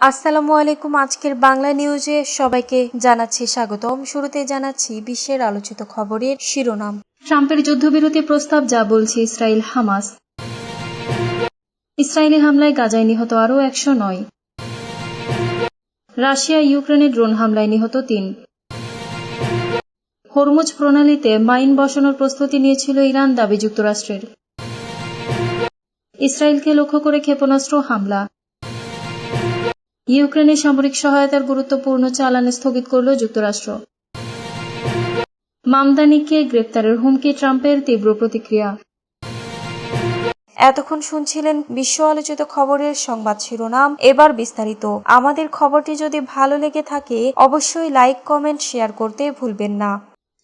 আসসালামু আলাইকুম। আজকের বাংলা নিউজে সবাইকে জানাচ্ছি স্বাগতম। শুরুতে জানাচ্ছি বিশ্বের আলোচিত খবরের শিরোনাম। ট্রাম্পের যুদ্ধবিরতি প্রস্তাব, যা বলছে ইসরায়েল হামাস। ইসরায়েলি হামলায় গাজায় নিহত আরও একশো নয়। রাশিয়া, ইউক্রেনে ড্রোন হামলায় নিহত তিন। হরমুজ প্রণালীতে মাইন বসানোর প্রস্তুতি নিয়েছিল ইরান দাবি যুক্তরাষ্ট্রের। ইসরায়েলকে লক্ষ্য করে ক্ষেপণাস্ত্র হামলা। ইউক্রেনে সামরিক সহায়তার গুরুত্বপূর্ণ চালান স্থগিত করল যুক্তরাষ্ট্র। মামদানিকে গ্রেপ্তারের হুমকি, ট্রাম্পের তীব্র প্রতিক্রিয়া। এতক্ষণ শুনছিলেন বিশ্ব আলোচিত খবরের সংবাদ শিরোনাম। এবার বিস্তারিত। আমাদের খবরটি যদি ভালো লেগে থাকে, অবশ্যই লাইক, কমেন্ট, শেয়ার করতে ভুলবেন না।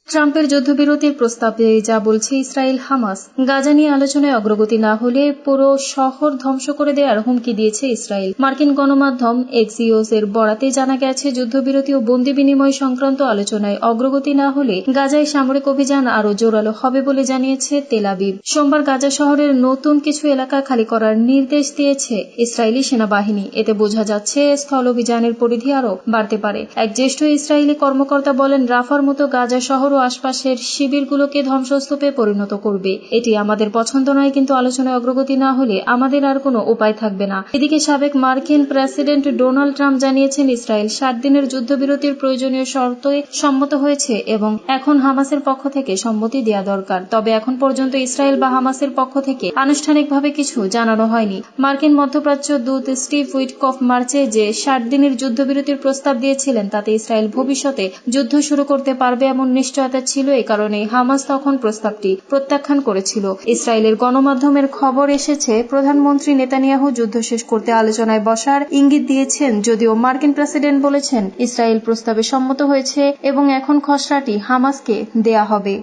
ট্রাম্পের যুদ্ধবিরতির প্রস্তাবে যা বলছে ইসরায়েল হামাস। গাজা নিয়ে আলোচনায় অগ্রগতি না হলে পুরো শহর ধ্বংস করে দেওয়ার হুমকি দিয়েছে ইসরায়েল। মার্কিন গণমাধ্যম এক্সিওস এর বরাতে জানা গেছে, যুদ্ধবিরতি ও বন্দি বিনিময় সংক্রান্ত আলোচনায় অগ্রগতি না হলে গাজায় সামরিক অভিযান আরও জোরালো হবে বলে জানিয়েছে তেলাবিব সোমবার গাজা শহরের নতুন কিছু এলাকা খালি করার নির্দেশ দিয়েছে ইসরায়েলি সেনাবাহিনী। এতে বোঝা যাচ্ছে, স্থল অভিযানের পরিধি আরও বাড়তে পারে। এক জ্যেষ্ঠ ইসরায়েলি কর্মকর্তা বলেন, রাফার মতো গাজা শহর ও আশপাশের শিবিরগুলোকে ধ্বংসস্তূপে পরিণত করবে। এটি আমাদের পছন্দ নয়, কিন্তু আলোচনায় অগ্রগতি না হলে আমাদের আর কোনো উপায় থাকবে না। এদিকে সাবেক মার্কিন প্রেসিডেন্ট ডোনাল্ড ট্রাম্প জানিয়েছেন, ইসরায়েল ষাট দিনের যুদ্ধবিরতির প্রয়োজনীয় শর্তে সম্মত হয়েছে এবং এখন হামাসের পক্ষ থেকে সম্মতি দেওয়া দরকার। তবে এখন পর্যন্ত ইসরায়েল বা হামাসের পক্ষ থেকে আনুষ্ঠানিকভাবে কিছু জানানো হয়নি। মার্কিন মধ্যপ্রাচ্য দূত স্টিভ উইটকফ মার্চে যে ষাট দিনের যুদ্ধবিরতির প্রস্তাব দিয়েছিলেন, তাতে ইসরায়েল ভবিষ্যতে যুদ্ধ শুরু করতে পারবে এমন নিশ্চয়তা ছিল এ কারণে হামাস তখন প্রস্তাবটি প্রত্যাখ্যান করেছিল। ইসরায়েলের গণমাধ্যমের খবর এসেছে, প্রধানমন্ত্রী নেতানিয়াহু যুদ্ধ শেষ করতে আলোচনায় বসার ইঙ্গিত দিয়েছেন, যদিও মার্কিন প্রেসিডেন্ট বলেছেন, ইসরায়েল প্রস্তাবে সম্মত হয়েছে এবং এখন খসড়াটি হামাসকে দেয়া হবে।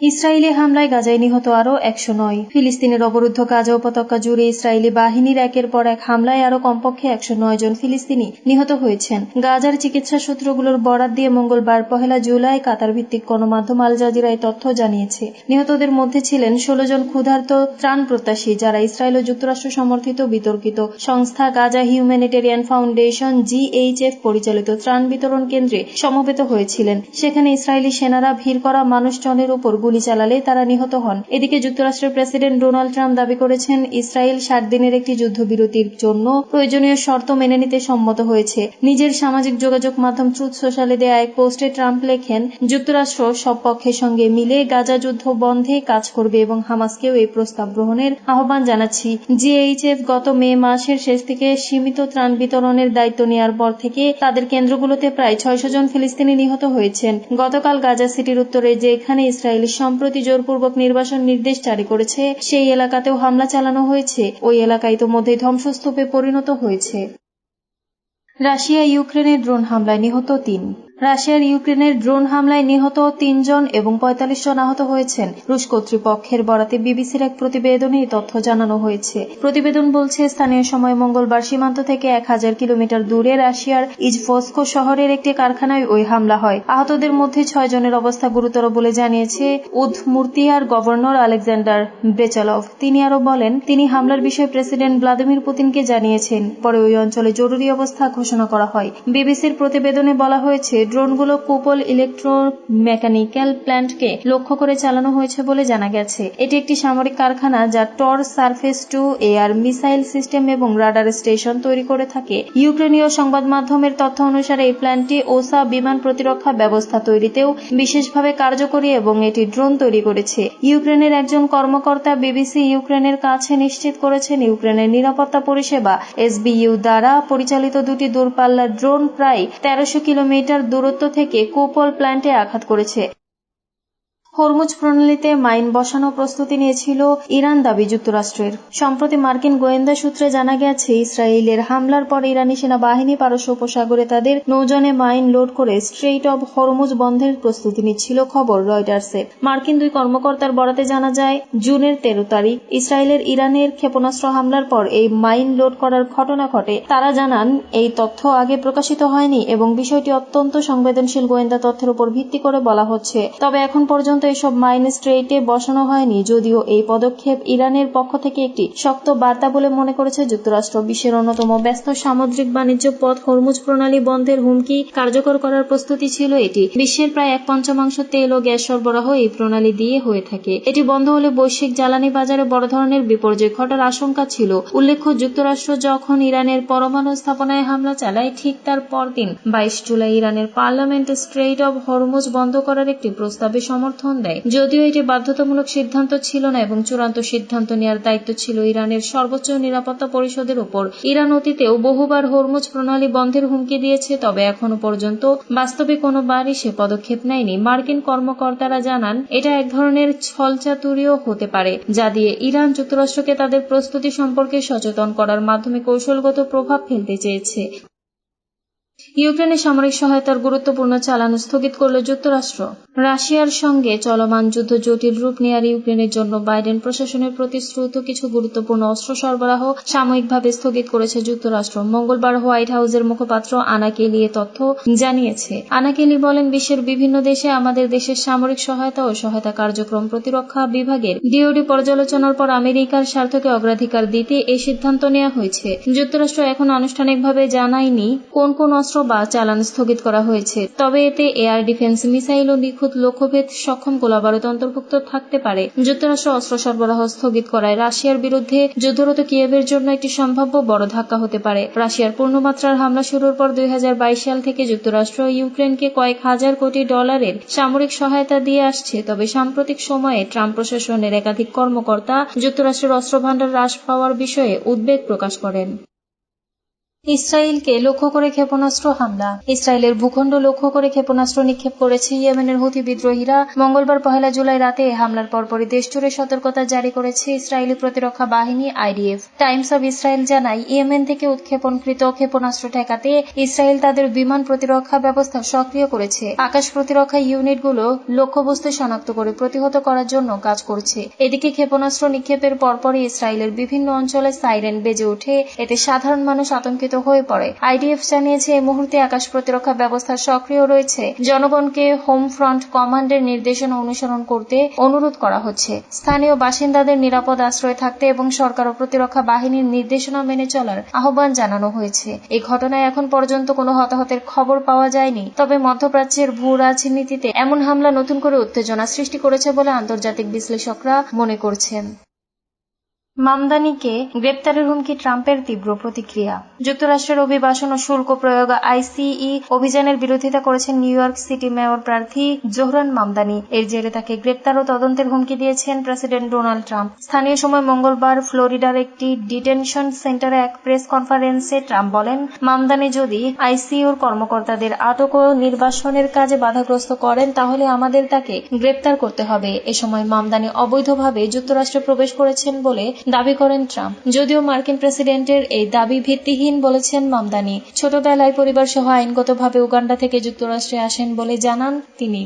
ইসরায়েলি হামলায় গাজায় নিহত আরও একশো নয়। ফিলিস্তিনের অবরুদ্ধ গাজা উপত্যকা জুড়ে ইসরায়েলি বাহিনীর একের পর এক হামলায় আরও কমপক্ষে একশো নয় জন ফিলিস্তিনি নিহত হয়েছেন। গাজার চিকিৎসা সূত্রগুলোর বরাত দিয়ে মঙ্গলবার পহেলা জুলাই কাতার ভিত্তিক গণমাধ্যম আল জাজিরা এই তথ্য জানিয়েছে। নিহতদের মধ্যে ছিলেন ষোলো জন ক্ষুধার্ত ত্রাণ প্রত্যাশী যারা ইসরায়েল ও যুক্তরাষ্ট্র সমর্থিত বিতর্কিত সংস্থা গাজা হিউম্যানিটেরিয়ান ফাউন্ডেশন জিএইচএফ পরিচালিত ত্রাণ বিতরণ কেন্দ্রে সমবেত হয়েছিলেন। সেখানে ইসরায়েলি সেনারা ভিড় করা মানুষজনের উপর গুলি চালালে তারা নিহত হন। এদিকে যুক্তরাষ্ট্রের প্রেসিডেন্ট ডোনাল্ড ট্রাম্প দাবি করেছেন, ইসরায়েল ষাট দিনের একটি যুদ্ধবিরতির জন্য প্রয়োজনীয় শর্ত মেনে নিতে সম্মত হয়েছে। নিজের সামাজিক যোগাযোগ মাধ্যম ট্রুথ সোশ্যালে দেয়া এক পোস্টে ট্রাম্প লেখেন, যুক্তরাষ্ট্র সব পক্ষের সঙ্গে মিলে গাজা যুদ্ধ বন্ধে কাজ করবে এবং হামাসকেও এই প্রস্তাব গ্রহণের আহ্বান জানাচ্ছি। জিএইচএফ গত মে মাসের শেষ থেকে সীমিত ত্রাণ বিতরণের দায়িত্ব নেওয়ার পর থেকে তাদের কেন্দ্রগুলোতে প্রায় ছয়শো জন ফিলিস্তিনি নিহত হয়েছেন। গতকাল গাজা সিটির উত্তরে যেখানে ইসরায়েলি সম্প্রতি জোরপূর্বক নির্বাসন নির্দেশ জারি করেছে। সেই এলাকাতেও হামলা চালানো হয়েছে। ওই এলাকা ইতোমধ্যে ধ্বংসস্তূপে পরিণত হয়েছে। রাশিয়া ইউক্রেনের ড্রোন হামলায় নিহত তিন। রাশিয়ার ইউক্রেনের ড্রোন হামলায় নিহত তিনজন এবং পঁয়তাল্লিশ জন আহত হয়েছেন। রুশ কর্তৃপক্ষের বরাতে বিবিসির এক প্রতিবেদনে এই তথ্য জানানো হয়েছে। প্রতিবেদন বলছে, স্থানীয় সময় মঙ্গলবার সীমান্ত থেকে এক হাজার কিলোমিটার দূরে রাশিয়ার ইজভস্কো শহরের একটি কারখানায় ওই হামলা হয়। আহতদের মধ্যে ছয় জনের অবস্থা গুরুতর বলে জানিয়েছে উদমূর্তিয়ার গভর্নর আলেকজান্ডার ব্রেচালভ। তিনি আরও বলেন, তিনি হামলার বিষয়ে প্রেসিডেন্ট ভ্লাদিমির পুতিনকে জানিয়েছেন। পরে ওই অঞ্চলে জরুরি অবস্থা ঘোষণা করা হয়। বিবিসির প্রতিবেদনে বলা হয়েছে ড্রোনগুলো কুপল ইলেকট্রোমেকানিক্যাল প্ল্যান্টকে লক্ষ্য করে চালানো হয়েছে বলে জানা গেছে। এটি একটি সামরিক কারখানা যা Tor surface to air missile system এবং রাডার স্টেশন তৈরি করে থাকে। ইউক্রেনীয় সংবাদ মাধ্যমের তথ্য অনুসারে, এই প্ল্যান্টটি ওসা বিমান প্রতিরক্ষা ব্যবস্থা তৈরিতেও বিশেষভাবে কার্যকরী এবং এটি ড্রোন তৈরি করেছে। ইউক্রেনের একজন কর্মকর্তা বিবিসি ইউক্রেনের কাছে নিশ্চিত করেছেন, ইউক্রেনের নিরাপত্তা পরিষেবা এসবিইউ দ্বারা পরিচালিত দুটি দূরপাল্লার ড্রোন প্রায় তেরোশো কিলোমিটার দূরত্ব থেকে কোপল প্ল্যান্টে আঘাত করেছে। হরমুজ প্রণালীতে মাইন বসানো প্রস্তুতি নিয়েছিল ইরান দাবি যুক্তরাষ্ট্রের। সম্প্রতি মার্কিন গোয়েন্দা সূত্রে জানা গেছে, ইসরায়েলের হামলার পর ইরানি সেনাবাহিনী পারস্য উপসাগরে তাদের নৌজনে মাইন লোড করে স্ট্রেইট অব হরমুজ বন্ধের প্রস্তুতি নিচ্ছিল খবর রয়টার্সের। মার্কিন দুই কর্মকর্তার বরাতে জানা যায়, জুনের তেরো তারিখ ইসরায়েলের ইরানের ক্ষেপণাস্ত্র হামলার পর এই মাইন লোড করার ঘটনা ঘটে। তারা জানান, এই তথ্য আগে প্রকাশিত হয়নি এবং বিষয়টি অত্যন্ত সংবেদনশীল গোয়েন্দা তথ্যের উপর ভিত্তি করে বলা হচ্ছে। তবে এখন পর্যন্ত এসব মাইন স্ট্রেইটে বসানো হয়নি। যদিও এই পদক্ষেপ ইরানের পক্ষ থেকে একটি শক্ত বার্তা বলে মনে করেছে যুক্তরাষ্ট্র। বিশ্বের অন্যতম ব্যস্ত সামুদ্রিক বাণিজ্য পথ হরমুজ প্রণালী বন্ধের হুমকি কার্যকর করার প্রস্তুতি ছিল এটি। বিশ্বের প্রায় এক পঞ্চমাংশ তেল ও গ্যাস সরবরাহ এই প্রণালী দিয়ে হয়ে থাকে। এটি বন্ধ হলে বৈশ্বিক জ্বালানি বাজারে বড় ধরনের বিপর্যয় ঘটার আশঙ্কা ছিল। উল্লেখ্য, যুক্তরাষ্ট্র যখন ইরানের পরমাণু স্থাপনায় হামলা চালায়, ঠিক তার পরদিন, বাইশ জুলাই, ইরানের পার্লামেন্ট স্ট্রেইট অব হরমুজ বন্ধ করার একটি প্রস্তাবে সমর্থন দেয়। যদিও এটি বাধ্যতামূলক সিদ্ধান্ত ছিল না এবং চূড়ান্ত সিদ্ধান্ত নেওয়ার দায়িত্ব ছিল ইরানের সর্বোচ্চ নিরাপত্তা পরিষদের উপর। ইরান অতীতেও বহুবার হরমুজ প্রণালী বন্ধের হুমকি দিয়েছে, তবে এখনও পর্যন্ত বাস্তবে কোনোবারই সে পদক্ষেপ নেয়নি। মার্কিন কর্মকর্তারা জানান, এটা এক ধরনের ছলচাতুরিও হতে পারে, যা দিয়ে ইরান যুক্তরাষ্ট্রকে তাদের প্রস্তুতি সম্পর্কে সচেতন করার মাধ্যমে কৌশলগত প্রভাব ফেলতে চেয়েছে। ইউক্রেনের সামরিক সহায়তার গুরুত্বপূর্ণ চালানো স্থগিত করল যুক্তরাষ্ট্র। রাশিয়ার সঙ্গে চলমান যুদ্ধ জটিল রূপ নেয়ার ইউক্রেনের জন্য বাইডেন প্রশাসনের প্রতিশ্রুত কিছু গুরুত্বপূর্ণ অস্ত্র সরবরাহ সাময়িকভাবে স্থগিত করেছে যুক্তরাষ্ট্র। মঙ্গলবার হোয়াইট হাউসের মুখপাত্র আনা কেলি এ তথ্য জানিয়েছে। আনা কেলি বলেন, বিশ্বের বিভিন্ন দেশে আমাদের দেশের সামরিক সহায়তা ও সহায়তা কার্যক্রম প্রতিরক্ষা বিভাগের ডিওডি পর্যালোচনার পর আমেরিকার স্বার্থকে অগ্রাধিকার দিতে এই সিদ্ধান্ত নেওয়া হয়েছে। যুক্তরাষ্ট্র এখন আনুষ্ঠানিকভাবে জানায়নি কোন কোন অস্ত্র বা চালান স্থগিত করা হয়েছে। তবে এতে এয়ার ডিফেন্স মিসাইল ও নিখুঁত লক্ষ্যভেদ, সক্ষম গোলাবারুদ অন্তর্ভুক্ত থাকতে পারে। যুক্তরাষ্ট্র অস্ত্র সরবরাহ স্থগিত করায় রাশিয়ার বিরুদ্ধে যুদ্ধরত কিয়েভের জন্য একটি সম্ভাব্য বড় ধাক্কা হতে পারে। রাশিয়ার পূর্ণমাত্রার হামলা শুরুর পর দুই হাজার বাইশ সাল থেকে যুক্তরাষ্ট্র ইউক্রেনকে কয়েক হাজার কোটি ডলারের সামরিক সহায়তা দিয়ে আসছে। তবে সাম্প্রতিক সময়ে ট্রাম্প প্রশাসনের একাধিক কর্মকর্তা যুক্তরাষ্ট্রের অস্ত্র ভাণ্ডার হ্রাস পাওয়ার বিষয়ে উদ্বেগ প্রকাশ করেন। ইসরায়েলকে লক্ষ্য করে ক্ষেপণাস্ত্র হামলা। ইসরায়েলের ভূখণ্ড লক্ষ্য করে ক্ষেপণাস্ত্র নিক্ষেপ করেছে ইয়েমেনের হুথি বিদ্রোহীরা। মঙ্গলবার পহেলা জুলাই রাতে হামলার পরপরই দেশজুড়ে সতর্কতা জারি করেছে ইসরায়েলি প্রতিরক্ষা বাহিনী আইডিএফ। টাইমস অব ইসরায়েল জানায়, ইয়েমেন থেকে উৎক্ষেপণকৃত ক্ষেপণাস্ত্র ঠেকাতে ইসরায়েল তাদের বিমান প্রতিরক্ষা ব্যবস্থা সক্রিয় করেছে। আকাশ প্রতিরক্ষা ইউনিটগুলো লক্ষ্যবস্তু শনাক্ত করে প্রতিহত করার জন্য কাজ করছে। এদিকে ক্ষেপণাস্ত্র নিক্ষেপের পরপরই ইসরায়েলের বিভিন্ন অঞ্চলে সাইরেন বেজে ওঠে। এতে সাধারণ মানুষ আতঙ্কিত হয়ে পড়ে। আইডিএফ জানিয়েছে, এই মুহূর্তে আকাশ প্রতিরক্ষা ব্যবস্থা সক্রিয় রয়েছে। জনগণকে হোম ফ্রন্ট কমান্ডের নির্দেশনা অনুসরণ করতে অনুরোধ করা হচ্ছে। স্থানীয় বাসিন্দাদের নিরাপদ আশ্রয়ে থাকতে এবং সরকার ও প্রতিরক্ষা বাহিনীর নির্দেশনা মেনে চলার আহ্বান জানানো হয়েছে। এই ঘটনায় এখন পর্যন্ত কোনো হতাহতের খবর পাওয়া যায়নি। তবে মধ্যপ্রাচ্যের ভূ রাজনীতিতে এমন হামলা নতুন করে উত্তেজনা সৃষ্টি করেছে বলে আন্তর্জাতিক বিশ্লেষকরা মনে করছেন। মামদানিকে গ্রেপ্তারের হুমকি ট্রাম্পের তীব্র প্রতিক্রিয়া। যুক্তরাষ্ট্রের অভিবাসন ও শুল্ক প্রয়োগ আইসিই অভিযানের বিরোধিতা করেছেন নিউ ইয়র্ক সিটি মেয়র প্রার্থী জোহরান মামদানি। এর জেরে তাকে গ্রেপ্তার ও তদন্তের হুমকি দিয়েছেন প্রেসিডেন্ট ডোনাল্ড ট্রাম্প। স্থানীয় সময় মঙ্গলবার ফ্লোরিডার একটি ডিটেনশন সেন্টারে এক প্রেস কনফারেন্সে ট্রাম্প বলেন, মামদানি যদি আইসিইউর কর্মকর্তাদের আটক ও নির্বাসনের কাজে বাধাগ্রস্ত করেন, তাহলে আমাদের তাকে গ্রেপ্তার করতে হবে। এ সময় মামদানি অবৈধভাবে যুক্তরাষ্ট্রে প্রবেশ করেছেন বলে দাবি করেন ট্রাম্প। যদিও মার্কিন প্রেসিডেন্টের এই দাবি ভিত্তিহীন বলেছেন মামদানি। ছোটবেলায় পরিবার সহ আইনগতভাবে উগান্ডা থেকে যুক্তরাষ্ট্রে আসেন বলে জানান তিনি।